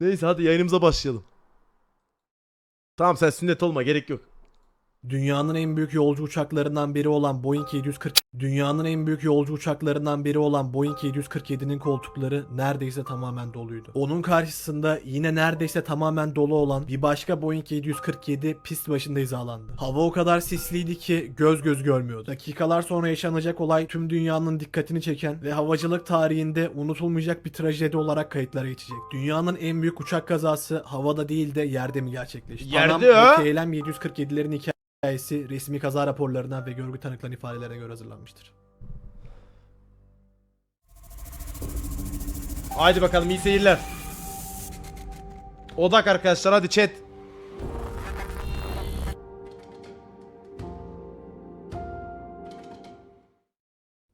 Neyse hadi yayınımıza başlayalım. Tamam sen sünnet olma gerek yok. Dünyanın en büyük yolcu uçaklarından biri olan Boeing 740 Dünyanın en büyük yolcu uçaklarından biri olan Boeing 747'nin koltukları neredeyse tamamen doluydu. Onun karşısında yine neredeyse tamamen dolu olan bir başka Boeing 747 pist başında hizalandı. Hava o kadar sisliydi ki göz göz görmüyordu. Dakikalar sonra yaşanacak olay tüm dünyanın dikkatini çeken ve havacılık tarihinde unutulmayacak bir trajedi olarak kayıtlara geçecek. Dünyanın en büyük uçak kazası havada değil de yerde mi gerçekleşti? Yerde Panam ya. KLM 747'lerin hikayesi hikayesi resmi kaza raporlarına ve görgü tanıklarının ifadelerine göre hazırlanmıştır. Haydi bakalım iyi seyirler. Odak arkadaşlar hadi chat.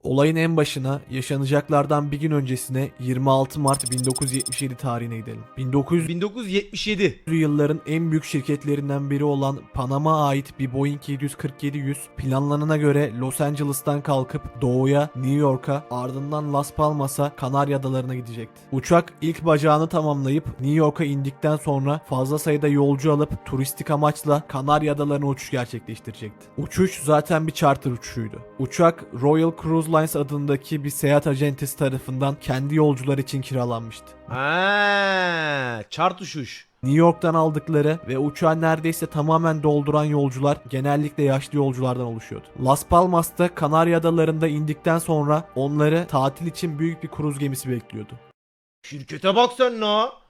Olayın en başına yaşanacaklardan bir gün öncesine 26 Mart 1977 tarihine gidelim. 1900 1977. yılların en büyük şirketlerinden biri olan Panama ait bir Boeing 747-100 planlanana göre Los Angeles'tan kalkıp doğuya New York'a ardından Las Palmas'a Kanarya Adalarına gidecekti. Uçak ilk bacağını tamamlayıp New York'a indikten sonra fazla sayıda yolcu alıp turistik amaçla Kanarya Adalarına uçuş gerçekleştirecekti. Uçuş zaten bir charter uçuşuydu. Uçak Royal Cruise Lines adındaki bir seyahat acentesi tarafından kendi yolcular için kiralanmıştı. Ha, çart uçuş. New York'tan aldıkları ve uçağı neredeyse tamamen dolduran yolcular genellikle yaşlı yolculardan oluşuyordu. Las Palmas'ta Kanarya Adaları'nda indikten sonra onları tatil için büyük bir kruz gemisi bekliyordu. Şirkete bak sen la.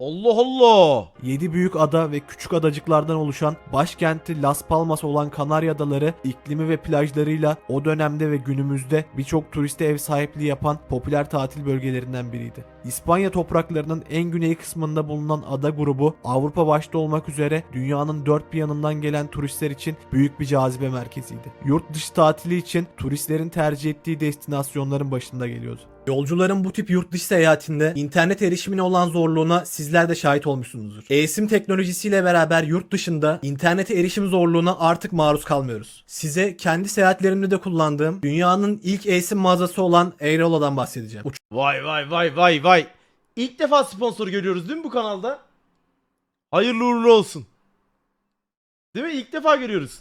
Allah Allah. 7 büyük ada ve küçük adacıklardan oluşan başkenti Las Palmas olan Kanarya Adaları iklimi ve plajlarıyla o dönemde ve günümüzde birçok turiste ev sahipliği yapan popüler tatil bölgelerinden biriydi. İspanya topraklarının en güney kısmında bulunan ada grubu Avrupa başta olmak üzere dünyanın dört bir yanından gelen turistler için büyük bir cazibe merkeziydi. Yurt dışı tatili için turistlerin tercih ettiği destinasyonların başında geliyordu. Yolcuların bu tip yurt dışı seyahatinde internet erişimine olan zorluğuna sizler de şahit olmuşsunuzdur. E-sim teknolojisiyle beraber yurt dışında internete erişim zorluğuna artık maruz kalmıyoruz. Size kendi seyahatlerimde de kullandığım dünyanın ilk e-sim mağazası olan Airola'dan bahsedeceğim. Vay vay vay vay vay. İlk defa sponsor görüyoruz değil mi bu kanalda? Hayırlı uğurlu olsun. Değil mi? İlk defa görüyoruz.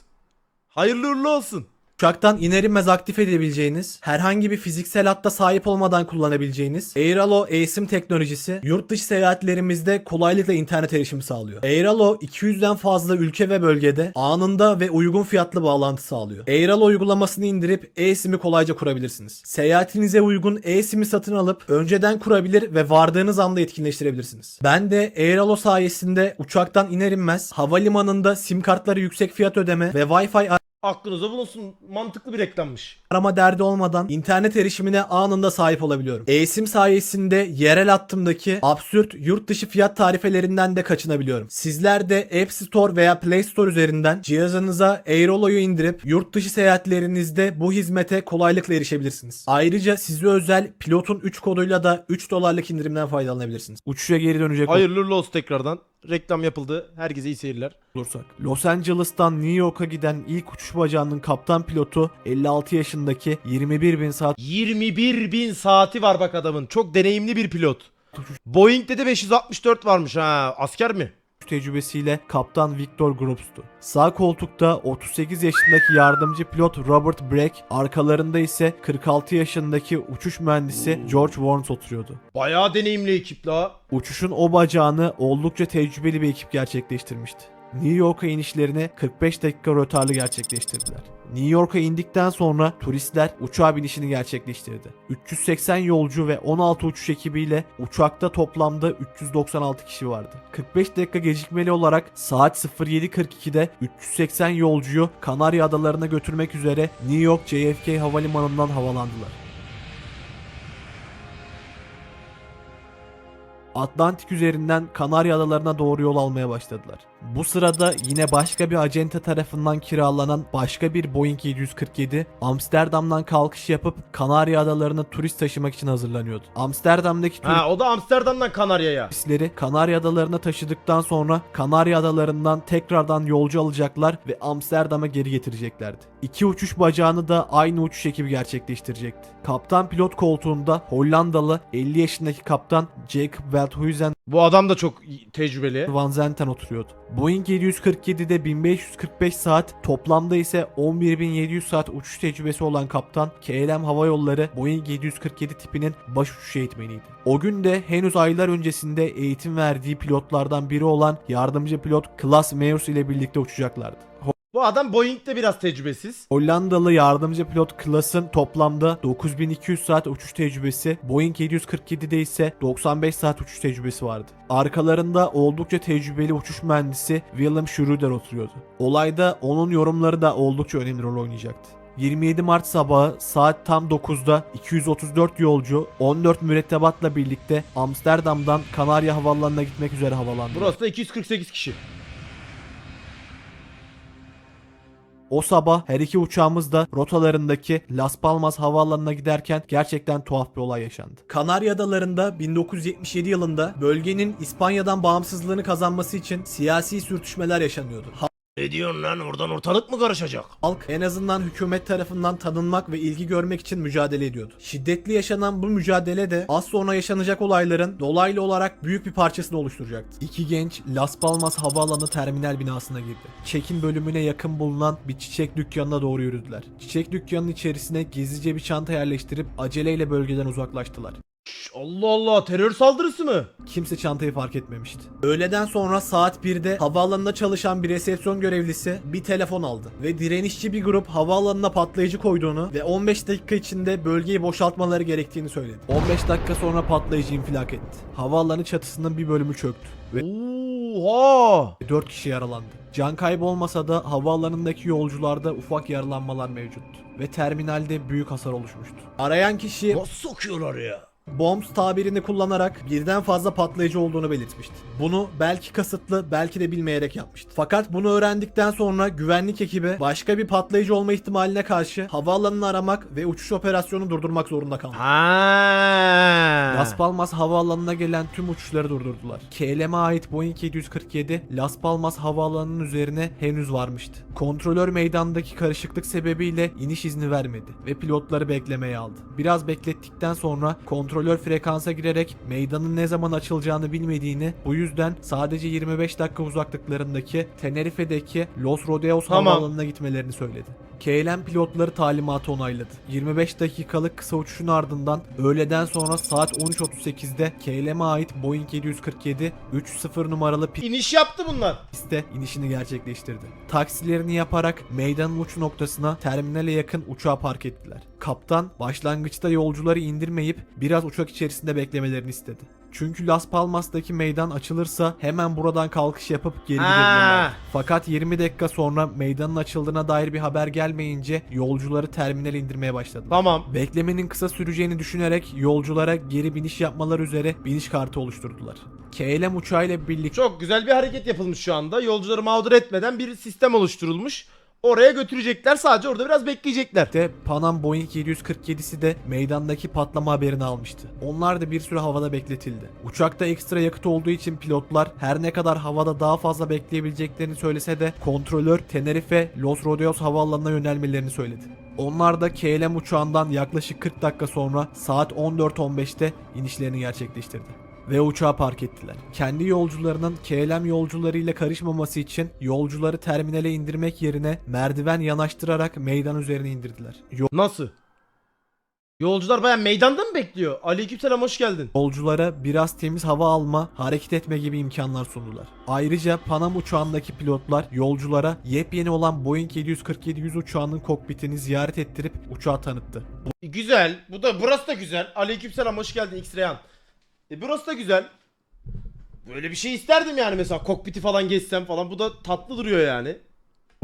Hayırlı uğurlu olsun. Uçaktan iner inmez aktif edebileceğiniz, herhangi bir fiziksel hatta sahip olmadan kullanabileceğiniz Airalo eSIM teknolojisi yurt dışı seyahatlerimizde kolaylıkla internet erişimi sağlıyor. Airalo 200'den fazla ülke ve bölgede anında ve uygun fiyatlı bağlantı sağlıyor. Airalo uygulamasını indirip eSIM'i kolayca kurabilirsiniz. Seyahatinize uygun eSIM'i satın alıp önceden kurabilir ve vardığınız anda etkinleştirebilirsiniz. Ben de Airalo sayesinde uçaktan iner inmez havalimanında sim kartları yüksek fiyat ödeme ve Wi-Fi Aklınıza bulunsun. Mantıklı bir reklammış. arama derdi olmadan internet erişimine anında sahip olabiliyorum. eSIM sayesinde yerel hattımdaki absürt yurt dışı fiyat tarifelerinden de kaçınabiliyorum. Sizler de App Store veya Play Store üzerinden cihazınıza Airolo'yu indirip yurt dışı seyahatlerinizde bu hizmete kolaylıkla erişebilirsiniz. Ayrıca size özel pilotun 3 koduyla da 3 dolarlık indirimden faydalanabilirsiniz. Uçuşa geri dönecek Hayırlı olsun tekrardan. Reklam yapıldı. Herkese iyi seyirler. olursak. Los Angeles'tan New York'a giden ilk uçuş bacağının kaptan pilotu 56 yaşındaki 21 bin saat 21 bin saati var bak adamın. Çok deneyimli bir pilot. Boeing'de de 564 varmış ha. Asker mi? Tecrübesiyle kaptan Victor Groups'tu. Sağ koltukta 38 yaşındaki yardımcı pilot Robert Breck, arkalarında ise 46 yaşındaki uçuş mühendisi George Warnes oturuyordu. Bayağı deneyimli ekip la. Uçuşun o bacağını oldukça tecrübeli bir ekip gerçekleştirmişti. New York'a inişlerini 45 dakika rötarlı gerçekleştirdiler. New York'a indikten sonra turistler uçağa binişini gerçekleştirdi. 380 yolcu ve 16 uçuş ekibiyle uçakta toplamda 396 kişi vardı. 45 dakika gecikmeli olarak saat 07.42'de 380 yolcuyu Kanarya Adalarına götürmek üzere New York JFK Havalimanı'ndan havalandılar. Atlantik üzerinden Kanarya Adalarına doğru yol almaya başladılar. Bu sırada yine başka bir acente tarafından kiralanan başka bir Boeing 747 Amsterdam'dan kalkış yapıp Kanarya Adalarına turist taşımak için hazırlanıyordu. Amsterdam'daki Ha o da Amsterdam'dan Kanarya'ya. turistleri Kanarya Adalarına taşıdıktan sonra Kanarya Adalarından tekrardan yolcu alacaklar ve Amsterdam'a geri getireceklerdi. İki uçuş bacağını da aynı uçuş ekibi gerçekleştirecekti. Kaptan pilot koltuğunda Hollandalı 50 yaşındaki kaptan Jacob Veldhuizen Bu adam da çok tecrübeli. Van Zenten oturuyordu. Boeing 747'de 1545 saat, toplamda ise 11700 saat uçuş tecrübesi olan kaptan KLM Hava Yolları Boeing 747 tipinin baş uçuş eğitmeniydi. O gün de henüz aylar öncesinde eğitim verdiği pilotlardan biri olan yardımcı pilot Klaas Meyers ile birlikte uçacaklardı. Bu adam Boeing'de biraz tecrübesiz. Hollandalı yardımcı pilot Klaas'ın toplamda 9200 saat uçuş tecrübesi, Boeing 747'de ise 95 saat uçuş tecrübesi vardı. Arkalarında oldukça tecrübeli uçuş mühendisi Willem Schroeder oturuyordu. Olayda onun yorumları da oldukça önemli rol oynayacaktı. 27 Mart sabahı saat tam 9'da 234 yolcu 14 mürettebatla birlikte Amsterdam'dan Kanarya Havaalanı'na gitmek üzere havalandı. Burası da 248 kişi. O sabah her iki uçağımız da rotalarındaki Las Palmas havaalanına giderken gerçekten tuhaf bir olay yaşandı. Kanarya Adaları'nda 1977 yılında bölgenin İspanya'dan bağımsızlığını kazanması için siyasi sürtüşmeler yaşanıyordu. Ne diyorsun lan oradan ortalık mı karışacak? Halk en azından hükümet tarafından tanınmak ve ilgi görmek için mücadele ediyordu. Şiddetli yaşanan bu mücadele de az sonra yaşanacak olayların dolaylı olarak büyük bir parçasını oluşturacaktı. İki genç Las Palmas Havaalanı terminal binasına girdi. Çekim bölümüne yakın bulunan bir çiçek dükkanına doğru yürüdüler. Çiçek dükkanının içerisine gizlice bir çanta yerleştirip aceleyle bölgeden uzaklaştılar. Şş, Allah Allah terör saldırısı mı? Kimse çantayı fark etmemişti. Öğleden sonra saat 1'de havaalanında çalışan bir resepsiyon görevlisi bir telefon aldı ve direnişçi bir grup havaalanına patlayıcı koyduğunu ve 15 dakika içinde bölgeyi boşaltmaları gerektiğini söyledi. 15 dakika sonra patlayıcı infilak etti. Havaalanı çatısının bir bölümü çöktü ve Oha! 4 kişi yaralandı. Can kaybı olmasa da havaalanındaki yolcularda ufak yaralanmalar mevcuttu ve terminalde büyük hasar oluşmuştu. Arayan kişi Nasıl sokuyorlar ya? Bombs tabirini kullanarak birden fazla patlayıcı olduğunu belirtmişti. Bunu belki kasıtlı belki de bilmeyerek yapmıştı. Fakat bunu öğrendikten sonra güvenlik ekibi başka bir patlayıcı olma ihtimaline karşı havaalanını aramak ve uçuş operasyonunu durdurmak zorunda kaldı. Ha. Las Palmas havaalanına gelen tüm uçuşları durdurdular. KLM'e ait Boeing 747 Las Palmas havaalanının üzerine henüz varmıştı. Kontrolör meydandaki karışıklık sebebiyle iniş izni vermedi ve pilotları beklemeye aldı. Biraz beklettikten sonra kontrolör frekansa girerek meydanın ne zaman açılacağını bilmediğini bu yüzden sadece 25 dakika uzaklıklarındaki Tenerife'deki Los Rodeos Tamam. havaalanına gitmelerini söyledi. KLM pilotları talimatı onayladı. 25 dakikalık kısa uçuşun ardından öğleden sonra saat 13.38'de KLM'e ait Boeing 747 30 numaralı İniş yaptı bunlar. piste inişini gerçekleştirdi. Taksilerini yaparak meydanın uç noktasına terminale yakın uçağı park ettiler. Kaptan başlangıçta yolcuları indirmeyip biraz uçak içerisinde beklemelerini istedi. Çünkü Las Palmas'taki meydan açılırsa hemen buradan kalkış yapıp geri gidebilirler. Fakat 20 dakika sonra meydanın açıldığına dair bir haber gelmeyince yolcuları terminale indirmeye başladı. Tamam. Beklemenin kısa süreceğini düşünerek yolculara geri biniş yapmaları üzere biniş kartı oluşturdular. KLM uçağıyla birlikte Çok güzel bir hareket yapılmış şu anda. Yolcuları mağdur etmeden bir sistem oluşturulmuş. Oraya götürecekler. Sadece orada biraz bekleyecekler. de Panam Boeing 747'si de meydandaki patlama haberini almıştı. Onlar da bir süre havada bekletildi. Uçakta ekstra yakıt olduğu için pilotlar her ne kadar havada daha fazla bekleyebileceklerini söylese de kontrolör Tenerife Los Rodeos havaalanına yönelmelerini söyledi. Onlar da KLM uçağından yaklaşık 40 dakika sonra saat 14.15'te inişlerini gerçekleştirdi ve uçağı park ettiler. Kendi yolcularının KLM yolcularıyla karışmaması için yolcuları terminale indirmek yerine merdiven yanaştırarak meydan üzerine indirdiler. Nasıl? Yolcular baya meydanda mı bekliyor? Aleykümselam hoş geldin. Yolculara biraz temiz hava alma, hareket etme gibi imkanlar sundular. Ayrıca Panam uçağındaki pilotlar yolculara yepyeni olan Boeing 747-100 uçağının kokpitini ziyaret ettirip uçağı tanıttı. Güzel. Bu da burası da güzel. Aleykümselam hoş geldin X-Rayhan. E burası da güzel. Böyle bir şey isterdim yani mesela kokpiti falan geçsem falan. Bu da tatlı duruyor yani.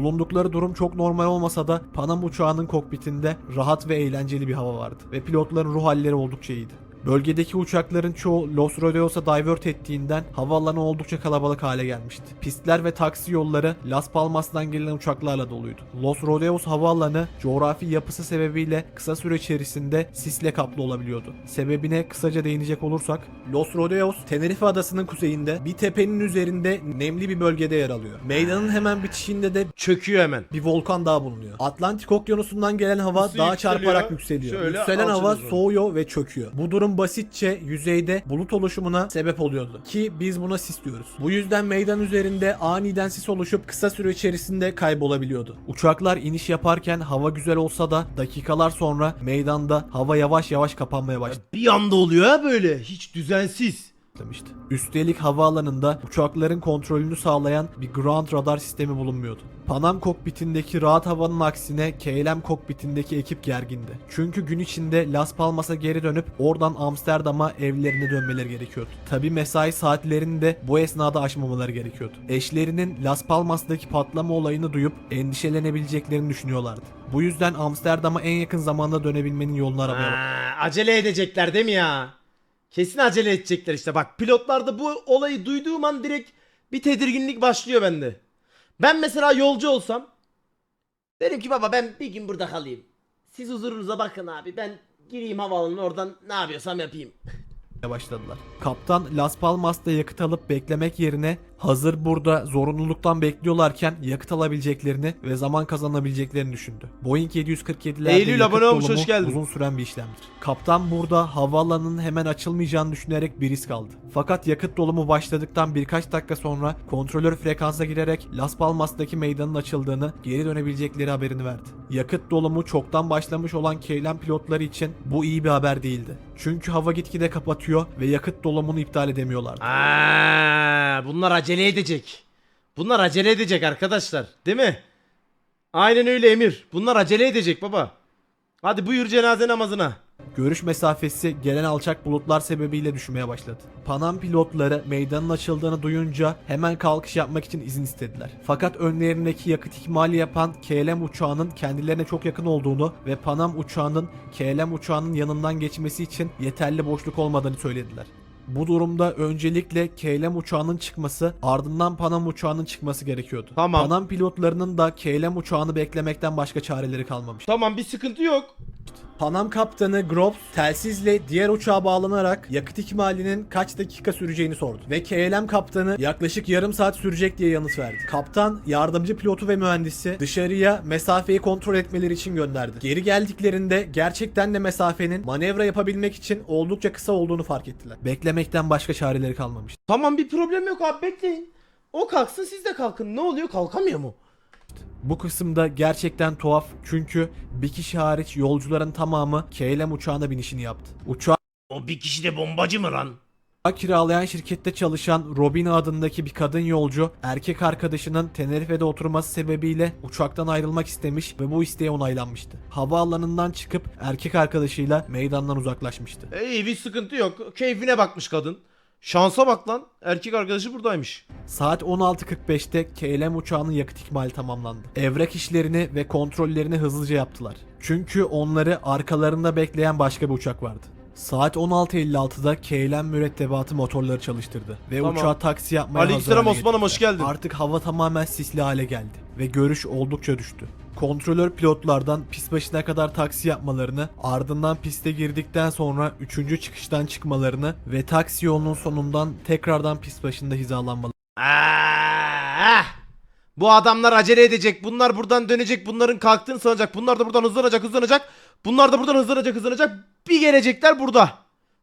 Bulundukları durum çok normal olmasa da Panam uçağının kokpitinde rahat ve eğlenceli bir hava vardı ve pilotların ruh halleri oldukça iyiydi. Bölgedeki uçakların çoğu Los Rodeos'a divert ettiğinden havaalanı oldukça kalabalık hale gelmişti. Pistler ve taksi yolları Las Palmas'tan gelen uçaklarla doluydu. Los Rodeos havaalanı coğrafi yapısı sebebiyle kısa süre içerisinde sisle kaplı olabiliyordu. Sebebine kısaca değinecek olursak Los Rodeos Tenerife adasının kuzeyinde bir tepenin üzerinde nemli bir bölgede yer alıyor. Meydanın hemen bitişinde de Çöküyor hemen. bir volkan daha bulunuyor. Atlantik Okyanusu'ndan gelen hava daha yükseliyor. çarparak yükseliyor. Şöyle Yükselen hava soğuyor ve çöküyor. Bu durum Durum basitçe yüzeyde bulut oluşumuna sebep oluyordu. Ki biz buna sis diyoruz. Bu yüzden meydan üzerinde aniden sis oluşup kısa süre içerisinde kaybolabiliyordu. Uçaklar iniş yaparken hava güzel olsa da dakikalar sonra meydanda hava yavaş yavaş kapanmaya başladı. Bir anda oluyor ha böyle. Hiç düzensiz. başlamıştı. Üstelik havaalanında uçakların kontrolünü sağlayan bir ground radar sistemi bulunmuyordu. Panam kokpitindeki rahat havanın aksine KLM kokpitindeki ekip gergindi. Çünkü gün içinde Las Palmas'a geri dönüp oradan Amsterdam'a evlerine dönmeleri gerekiyordu. Tabi mesai saatlerini de bu esnada aşmamaları gerekiyordu. Eşlerinin Las Palmas'taki patlama olayını duyup endişelenebileceklerini düşünüyorlardı. Bu yüzden Amsterdam'a en yakın zamanda dönebilmenin yolunu aramaya Ha, acele edecekler değil mi ya? Kesin acele edecekler işte. Bak pilotlarda bu olayı duyduğum an direkt bir tedirginlik başlıyor bende. Ben mesela yolcu olsam derim ki baba ben bir gün burada kalayım. Siz huzurunuza bakın abi. Ben gireyim havaalanına oradan ne yapıyorsam yapayım. başladılar. Kaptan Las Palmas'ta yakıt alıp beklemek yerine hazır burada zorunluluktan bekliyorlarken yakıt alabileceklerini ve zaman kazanabileceklerini düşündü. Boeing 747'lerde Eylül yakıt abone olmuş, dolumu hoş geldin. uzun süren bir işlemdir. Kaptan burada havaalanının hemen açılmayacağını düşünerek bir risk aldı. Fakat yakıt dolumu başladıktan birkaç dakika sonra kontrolör frekansa girerek Las Palmas'taki meydanın açıldığını, geri dönebilecekleri haberini verdi. Yakıt dolumu çoktan başlamış olan KLM pilotları için bu iyi bir haber değildi. Çünkü hava gitgide kapatıyor ve yakıt dolumunu iptal edemiyorlardı. Aa, bunlar acele edecek. Bunlar acele edecek arkadaşlar. Değil mi? Aynen öyle Emir. Bunlar acele edecek baba. Hadi buyur cenaze namazına. Görüş mesafesi gelen alçak bulutlar sebebiyle düşmeye başladı. Panam pilotları meydanın açıldığını duyunca hemen kalkış yapmak için izin istediler. Fakat önlerindeki yakıt ikmali yapan KLM uçağının kendilerine çok yakın olduğunu ve Panam uçağının KLM uçağının yanından geçmesi için yeterli boşluk olmadığını söylediler. Bu durumda öncelikle KLM uçağının çıkması ardından Panam uçağının çıkması gerekiyordu. Tamam. Panam pilotlarının da KLM uçağını beklemekten başka çareleri kalmamış. Tamam bir sıkıntı yok. Panam kaptanı Groves telsizle diğer uçağa bağlanarak yakıt ikmalinin kaç dakika süreceğini sordu. Ve KLM kaptanı yaklaşık yarım saat sürecek diye yanıt verdi. Kaptan yardımcı pilotu ve mühendisi dışarıya mesafeyi kontrol etmeleri için gönderdi. Geri geldiklerinde gerçekten de mesafenin manevra yapabilmek için oldukça kısa olduğunu fark ettiler. Beklemekten başka çareleri kalmamış. Tamam bir problem yok abi bekleyin. O kalksın siz de kalkın. Ne oluyor kalkamıyor mu? Bu kısımda gerçekten tuhaf çünkü bir kişi hariç yolcuların tamamı KLM uçağına binişini yaptı. Uçağı O bir kişi de bombacı mı lan? Uçağı kiralayan şirkette çalışan Robin adındaki bir kadın yolcu erkek arkadaşının Tenerife'de oturması sebebiyle uçaktan ayrılmak istemiş ve bu isteği onaylanmıştı. Havaalanından çıkıp erkek arkadaşıyla meydandan uzaklaşmıştı. İyi bir sıkıntı yok. Keyfine bakmış kadın. Şansa bak lan. Erkek arkadaşı buradaymış. Saat 16.45'te KLM uçağının yakıt ikmali tamamlandı. Evrak işlerini ve kontrollerini hızlıca yaptılar. Çünkü onları arkalarında bekleyen başka bir uçak vardı. Saat 16.56'da KLM mürettebatı motorları çalıştırdı ve Tamam. uçağa taksi yapmaya Aleykümselam hazır hale Osman'ım, hoş getirdiler. geldin. Artık hava tamamen sisli hale geldi ve görüş oldukça düştü. Kontrolör pilotlardan pist başına kadar taksi yapmalarını, ardından piste girdikten sonra 3. çıkıştan çıkmalarını ve taksi yolunun sonundan tekrardan pist başında hizalanmalarını Ah! Bu adamlar acele edecek. Bunlar buradan dönecek. Bunların kalktığını sanacak. Bunlar da buradan hızlanacak, hızlanacak. Bunlar da buradan hızlanacak, hızlanacak. Bir gelecekler burada.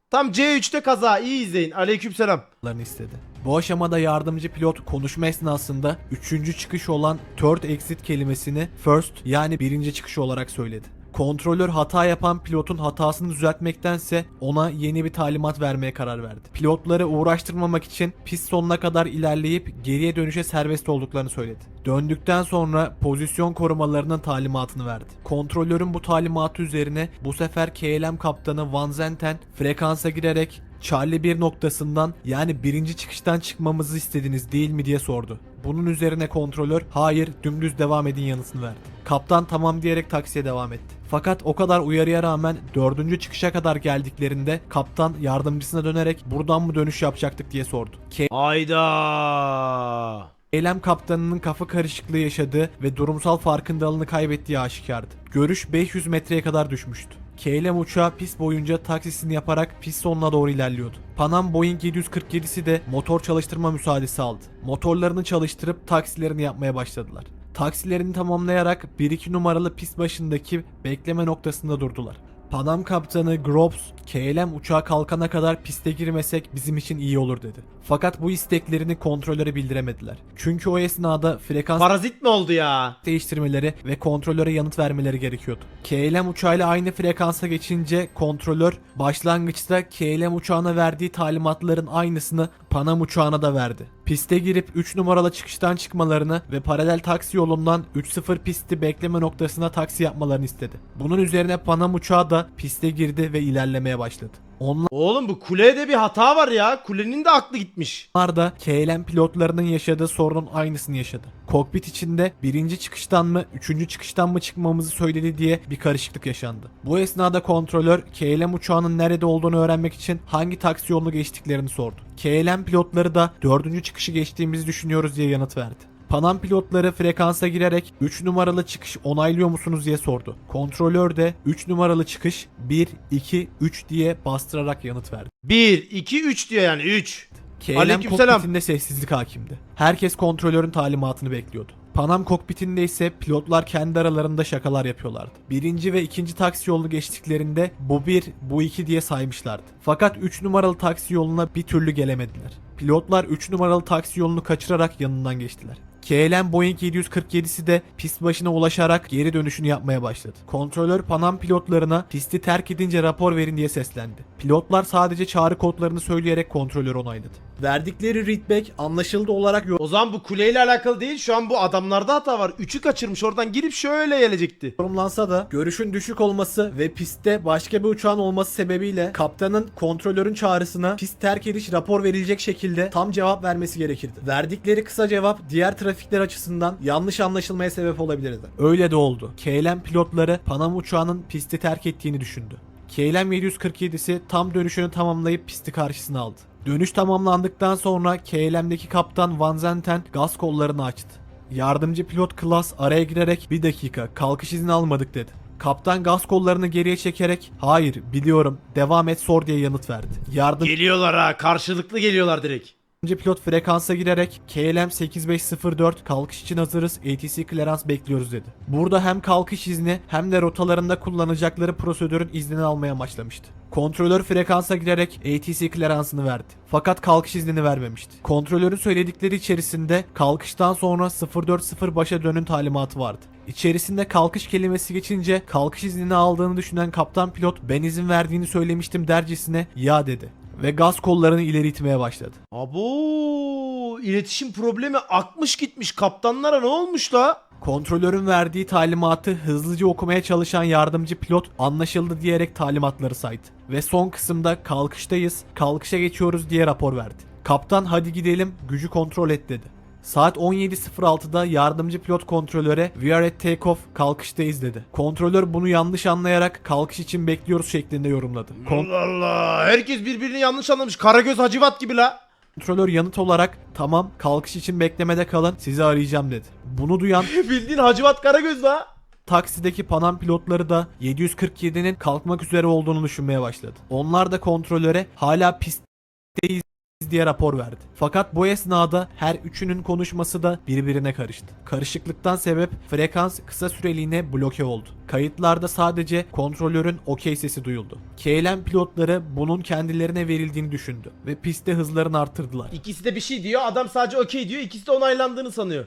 Tam C3'te kaza. İyi izleyin. Aleykümselam. istedi. Bu aşamada yardımcı pilot konuşma esnasında 3. çıkış olan third exit kelimesini first yani birinci çıkış olarak söyledi. Kontrolör hata yapan pilotun hatasını düzeltmektense ona yeni bir talimat vermeye karar verdi. Pilotları uğraştırmamak için pist sonuna kadar ilerleyip geriye dönüşe serbest olduklarını söyledi. Döndükten sonra pozisyon korumalarının talimatını verdi. Kontrolörün bu talimatı üzerine bu sefer KLM kaptanı Van Zenten frekansa girerek Charlie 1 noktasından yani birinci çıkıştan çıkmamızı istediniz değil mi diye sordu. Bunun üzerine kontrolör hayır dümdüz devam edin yanıtını verdi. Kaptan tamam diyerek taksiye devam etti. Fakat o kadar uyarıya rağmen dördüncü çıkışa kadar geldiklerinde kaptan yardımcısına dönerek buradan mı dönüş yapacaktık diye sordu. Hayda. Eylem kaptanının kafa karışıklığı yaşadığı ve durumsal farkındalığını kaybettiği aşikardı. Görüş 500 metreye kadar düşmüştü. KLM uçağı pist boyunca taksisini yaparak pist sonuna doğru ilerliyordu. Panam Boeing 747'si de motor çalıştırma müsaadesi aldı. Motorlarını çalıştırıp taksilerini yapmaya başladılar. Taksilerini tamamlayarak 1-2 numaralı pist başındaki bekleme noktasında durdular. Panam kaptanı Groves, KLM uçağı kalkana kadar piste girmesek bizim için iyi olur dedi. Fakat bu isteklerini kontrolöre bildiremediler. Çünkü o esnada frekans Parazit mi oldu ya? değiştirmeleri ve kontrolöre yanıt vermeleri gerekiyordu. KLM uçağıyla aynı frekansa geçince kontrolör başlangıçta KLM uçağına verdiği talimatların aynısını Panam uçağına da verdi. Piste girip 3 numaralı çıkıştan çıkmalarını ve paralel taksi yolundan 3-0 pisti bekleme noktasına taksi yapmalarını istedi. Bunun üzerine Panam uçağı da piste girdi ve ilerlemeye başladı. Onlar Oğlum bu kulede bir hata var ya. Kulenin de aklı gitmiş. Onlar da KLM pilotlarının yaşadığı sorunun aynısını yaşadı. Kokpit içinde birinci çıkıştan mı, üçüncü çıkıştan mı çıkmamızı söyledi diye bir karışıklık yaşandı. Bu esnada kontrolör KLM uçağının nerede olduğunu öğrenmek için hangi taksi yolunu geçtiklerini sordu. KLM pilotları da dördüncü çıkışı geçtiğimizi düşünüyoruz diye yanıt verdi. Panam pilotları frekansa girerek 3 numaralı çıkış onaylıyor musunuz diye sordu. Kontrolör de 3 numaralı çıkış 1, 2, 3 diye bastırarak yanıt verdi. 1, 2, 3 diyor yani 3. KLM Aleykümselam. kokpitinde sessizlik hakimdi. Herkes kontrolörün talimatını bekliyordu. Panam kokpitinde ise pilotlar kendi aralarında şakalar yapıyorlardı. Birinci ve ikinci taksi yolunu geçtiklerinde bu bir, bu iki diye saymışlardı. Fakat 3 numaralı taksi yoluna bir türlü gelemediler. Pilotlar 3 numaralı taksi yolunu kaçırarak yanından geçtiler. KLM Boeing 747'si de pist başına ulaşarak geri dönüşünü yapmaya başladı. Kontrolör Panam pilotlarına pisti terk edince rapor verin diye seslendi. Pilotlar sadece çağrı kodlarını söyleyerek kontrolörü onayladı. Verdikleri readback anlaşıldı olarak O zaman bu kuleyle alakalı değil. Şu an bu adamlarda hata var. 3'ü kaçırmış. Oradan girip şöyle gelecekti. yorumlansa da görüşün düşük olması ve pistte başka bir uçağın olması sebebiyle kaptanın kontrolörün çağrısına pist terk ediş rapor verilecek şekilde tam cevap vermesi gerekirdi. Verdikleri kısa cevap diğer trafikler açısından yanlış anlaşılmaya sebep olabilirdi. Öyle de oldu. KLM pilotları Panam uçağının pisti terk ettiğini düşündü. KLM 747'si tam dönüşünü tamamlayıp pisti karşısına aldı. Dönüş tamamlandıktan sonra KLM'deki kaptan Van Zenten gaz kollarını açtı. Yardımcı pilot Klas araya girerek bir dakika kalkış izni almadık dedi. Kaptan gaz kollarını geriye çekerek hayır biliyorum devam et sor diye yanıt verdi. Yardımcı Geliyorlar ha. Karşılıklı geliyorlar direkt. pilot frekansa girerek KLM 8504 kalkış için hazırız ATC clearance bekliyoruz dedi. Burada hem kalkış izni hem de rotalarında kullanacakları prosedürün iznini almaya amaçlamıştı. Kontrolör frekansa girerek ATC clearance'ını verdi. Fakat kalkış iznini vermemişti. Kontrolörün söyledikleri içerisinde kalkıştan sonra 040 başa dönün talimatı vardı. İçerisinde kalkış kelimesi geçince kalkış iznini aldığını düşünen kaptan pilot ben izin verdiğini söylemiştim dercesine ya dedi. Ve gaz kollarını ileri itmeye başladı. Abo iletişim problemi akmış gitmiş. Kaptanlara ne olmuş la? Kontrolörün verdiği talimatı hızlıca okumaya çalışan yardımcı pilot anlaşıldı diyerek talimatları saydı. Ve son kısımda kalkıştayız, kalkışa geçiyoruz diye rapor verdi. Kaptan hadi gidelim, gücü kontrol et dedi. Saat 17.06'da yardımcı pilot kontrolöre We are at takeoff kalkıştayız dedi. Kontrolör bunu yanlış anlayarak kalkış için bekliyoruz şeklinde yorumladı. Kon- Allah Allah. Herkes birbirini yanlış anlamış. Karagöz Hacivat gibi la. Kontrolör yanıt olarak tamam kalkış için beklemede kalın sizi arayacağım dedi. Bunu duyan Bildiğin Hacivat Karagöz la. Taksideki Panam pilotları da 747'nin kalkmak üzere olduğunu düşünmeye başladı. Onlar da kontrolöre hala pistteyiz diye rapor verdi. Fakat bu esnada her üçünün konuşması da birbirine karıştı. Karışıklıktan sebep frekans kısa süreliğine bloke oldu. Kayıtlarda sadece kontrolörün okey sesi duyuldu. KLM pilotları bunun kendilerine verildiğini düşündü ve pistte hızlarını arttırdılar. İkisi de bir şey diyor. Adam sadece okey diyor. İkisi de onaylandığını sanıyor.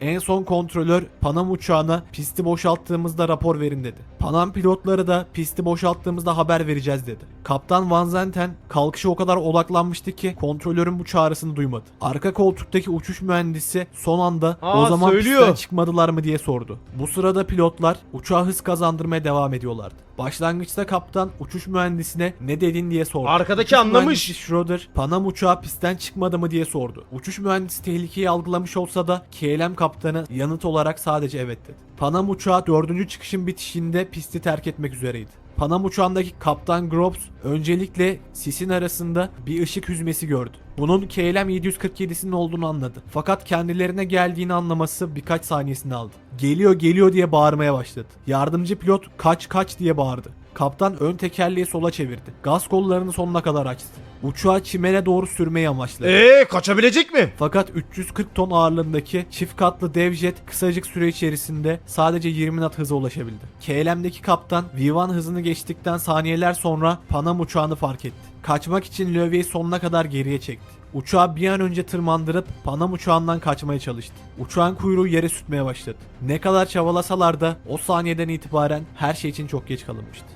En son kontrolör Panam uçağına pisti boşalttığımızda rapor verin dedi. Panam pilotları da pisti boşalttığımızda haber vereceğiz dedi. Kaptan Van Zenten kalkışa o kadar odaklanmıştı ki kontrolörün bu çağrısını duymadı. Arka koltuktaki uçuş mühendisi son anda Aa, o zaman söylüyor. pistten çıkmadılar mı diye sordu. Bu sırada pilotlar uçağa hız kazandırmaya devam ediyorlardı. Başlangıçta kaptan uçuş mühendisine ne dedin diye sordu. Arkadaki Uçuş anlamış. Schroeder Panam uçağı pistten çıkmadı mı diye sordu. Uçuş mühendisi tehlikeyi algılamış olsa da KLM kaptanı yanıt olarak sadece evet dedi. Panam uçağı dördüncü çıkışın bitişinde pisti terk etmek üzereydi. Panam uçağındaki kaptan Groves öncelikle sisin arasında bir ışık hüzmesi gördü. Bunun KLM 747'sinin olduğunu anladı. Fakat kendilerine geldiğini anlaması birkaç saniyesini aldı. Geliyor geliyor diye bağırmaya başladı. Yardımcı pilot kaç kaç diye bağırdı. Kaptan ön tekerleği sola çevirdi. Gaz kollarını sonuna kadar açtı. Uçağı çimene doğru sürmeyi amaçladı. Eee kaçabilecek mi? Fakat 340 ton ağırlığındaki çift katlı dev jet kısacık süre içerisinde sadece 20 knot hıza ulaşabildi. KLM'deki kaptan V1 hızını geçtikten saniyeler sonra Panam uçağını fark etti. Kaçmak için lövyeyi sonuna kadar geriye çekti. Uçağı bir an önce tırmandırıp Panam uçağından kaçmaya çalıştı. Uçağın kuyruğu yere sürtmeye başladı. Ne kadar çabalasalar da o saniyeden itibaren her şey için çok geç kalınmıştı.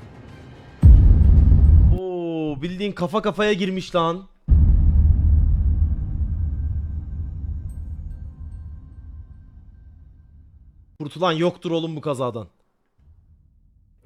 Bildiğin kafa kafaya girmiş lan. Kurtulan yoktur oğlum bu kazadan.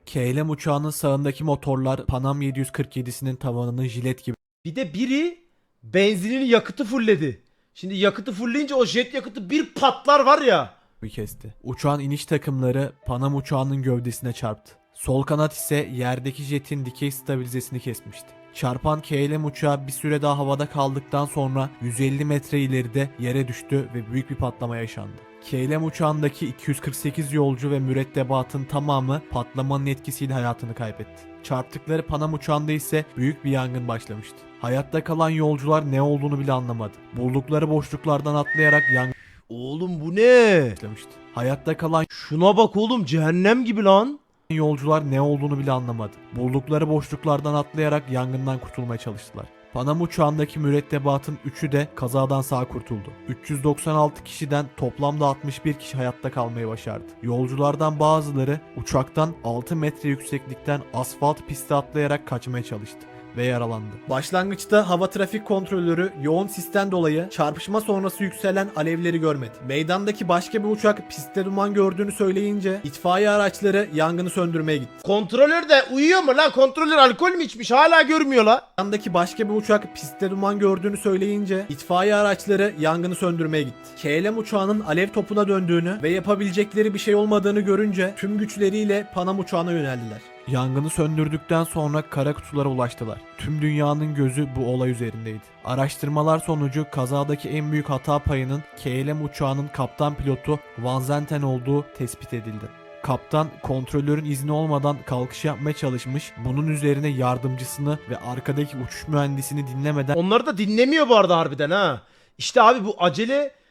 KLM uçağının sağındaki motorlar Panam 747'sinin tavanını jilet gibi Bir de biri benzinini yakıtı fulledi. Şimdi yakıtı fullleyince o jet yakıtı bir patlar var ya. kesti. Uçağın iniş takımları Panam uçağının gövdesine çarptı. Sol kanat ise yerdeki jetin dikey stabilizesini kesmişti. Çarpan KLM uçağı bir süre daha havada kaldıktan sonra 150 metre ileride yere düştü ve büyük bir patlama yaşandı. KLM uçağındaki 248 yolcu ve mürettebatın tamamı patlamanın etkisiyle hayatını kaybetti. Çarptıkları Panam uçağında ise büyük bir yangın başlamıştı. Hayatta kalan yolcular ne olduğunu bile anlamadı. Buldukları boşluklardan atlayarak yangın Oğlum bu ne? başlamıştı. Hayatta kalan Şuna bak oğlum cehennem gibi lan. Yolcular ne olduğunu bile anlamadı. Buldukları boşluklardan atlayarak yangından kurtulmaya çalıştılar. Panam uçağındaki mürettebatın 3'ü de kazadan sağ kurtuldu. 396 kişiden toplamda 61 kişi hayatta kalmayı başardı. Yolculardan bazıları uçaktan 6 metre yükseklikten asfalt piste atlayarak kaçmaya çalıştı ve yaralandı. Başlangıçta hava trafik kontrolörü yoğun sisten dolayı çarpışma sonrası yükselen alevleri görmedi. Meydandaki başka bir uçak pistte duman gördüğünü söyleyince itfaiye araçları yangını söndürmeye gitti. Kontrolör de uyuyor mu lan? Kontrolör alkol mü içmiş? Hala görmüyor la. Meydandaki başka bir uçak pistte duman gördüğünü söyleyince itfaiye araçları yangını söndürmeye gitti. KLM uçağının alev topuna döndüğünü ve yapabilecekleri bir şey olmadığını görünce tüm güçleriyle Panam uçağına yöneldiler. Yangını söndürdükten sonra kara kutulara ulaştılar. Tüm dünyanın gözü bu olay üzerindeydi. Araştırmalar sonucu kazadaki en büyük hata payının KLM uçağının kaptan pilotu Van Zenten olduğu tespit edildi. Kaptan kontrolörün izni olmadan kalkış yapmaya çalışmış. Bunun üzerine yardımcısını ve arkadaki uçuş mühendisini dinlemeden Onları da dinlemiyor bu arada harbiden ha. İşte abi bu acele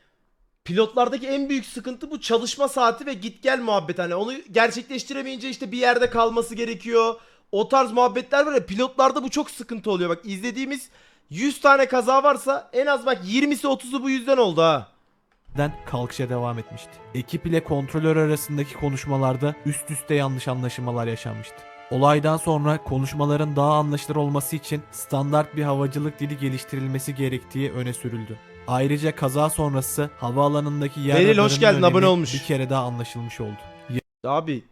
pilotlardaki en büyük sıkıntı bu çalışma saati ve git gel muhabbet. Hani onu gerçekleştiremeyince işte bir yerde kalması gerekiyor. O tarz muhabbetler var ya pilotlarda bu çok sıkıntı oluyor. Bak izlediğimiz 100 tane kaza varsa en az bak 20'si 30'u bu yüzden oldu ha. kalkışa devam etmişti. Ekip ile kontrolör arasındaki konuşmalarda üst üste yanlış anlaşılmalar yaşanmıştı. Olaydan sonra konuşmaların daha anlaşılır olması için standart bir havacılık dili geliştirilmesi gerektiği öne sürüldü. Ayrıca kaza sonrası havaalanındaki yer Beril, hoş radarının geldin, önemi abone olmuş. bir kere daha anlaşılmış oldu. Abi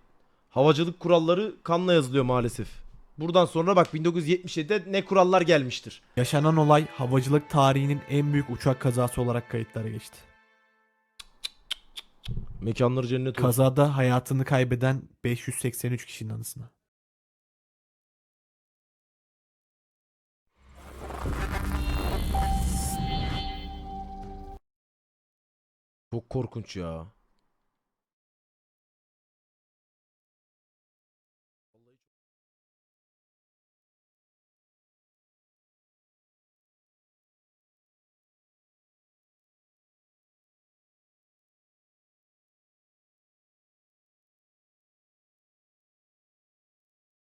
havacılık kuralları kanla yazılıyor maalesef. Buradan sonra bak 1977'de ne kurallar gelmiştir. Yaşanan olay havacılık tarihinin en büyük uçak kazası olarak kayıtlara geçti. Mekanları cennet olsun. Kazada hayatını kaybeden 583 kişinin anısına. Çok korkunç ya.